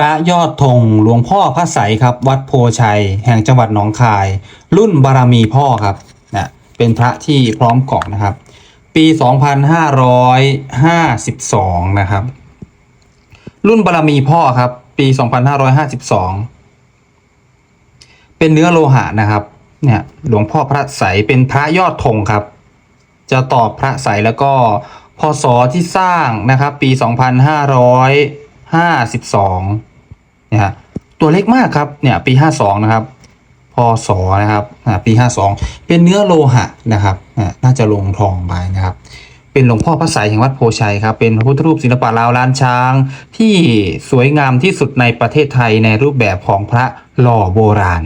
พระยอดธงหลวงพ่อพระไสครับ วัดโพชัย แห่งจังหวัดหนองคาย รุ่นบารมีพ่อครับนะเป็นพระที่พร้อมกล่องนะครับ ปี 2552 นะครับ รุ่นบารมีพ่อครับ ปี 2552 เป็นเนื้อโลหะนะครับเนี่ยหลวงพ่อพระไสเป็นพระยอดธงครับ จะตอบพระไสแล้วก็พศที่สร้างนะครับ ปี 2552เนี่ยฮะตัวเล็กมากครับเนี่ยปี52นะครับพศนะครับอ่าปี52เป็นเนื้อโลหะนะครับอ่าน่าจะลงทองไปนะครับ เป็นหลวงพ่อพระไสยแห่งวัดโพชัยครับเป็นพระพุทธรูปศิลปะลาวล้านช้าง ที่สวยงามที่สุดในประเทศไทยในรูปแบบของพระหล่อโบราณ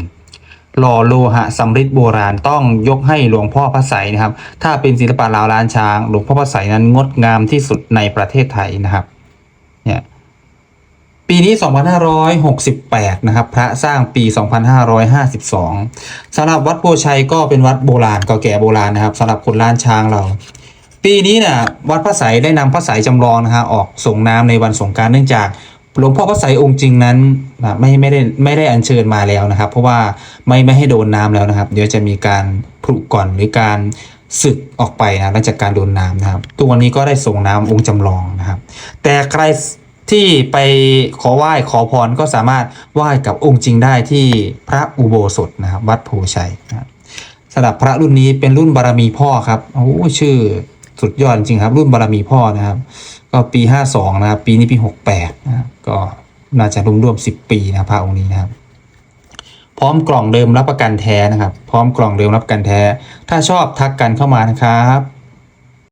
หล่อโลหะสำริดโบราณต้องยกให้หลวงพ่อพระไสยนะครับ ถ้าเป็นศิลปะลาวล้านช้าง หลวงพ่อพระไสยนั้นงดงามที่สุดในประเทศไทยนะครับ เนี่ย ปีนี้ 2568 นะครับ พระสร้างปี 2552สำหรับวัดโพชัยก็เป็นวัดโบราณเก่าแก่โบราณนะครับสำหรับคนล้านช้างเรา ปีนี้เนี่ยวัดพระไสยได้นำพระไสยจำลองนะฮะออกส่งน้ำในวันสงการเนื่องจากหลวงพ่อพระไสยองค์จริงนั้นนะไม่ไม่ได้ไม่ได้อัญเชิญมาแล้วนะครับ เพราะว่าไม่ไม่ให้โดนน้ำแล้วนะครับ เดี๋ยวจะมีการผุก่อนหรือการสึกออกไปนะหลังจากการโดนน้ำนะครับ ตัวนี้ก็ได้ส่งน้ำองค์จำลองนะครับ แต่ใคร ที่ไปขอไหว้ขอพรก็สามารถไหว้กับองค์จริงได้ที่พระอุโบสถนะครับวัดโพชัยนะสำหรับพระรุ่นนี้เป็นรุ่นบารมีพ่อครับโอ้ชื่อสุดยอดจริงครับ รุ่นบารมีพ่อนะครับ ก็ปี 52 นะครับ ปีนี้ปี 68นะครับก็น่าจะรวมรวม10 ปีนะพระองค์นี้นะครับ พร้อมกล่องเดิมรับประกันแท้นะครับ พร้อมกล่องเดิมรับประกันแท้ ถ้าชอบทักกันเข้ามานะครับ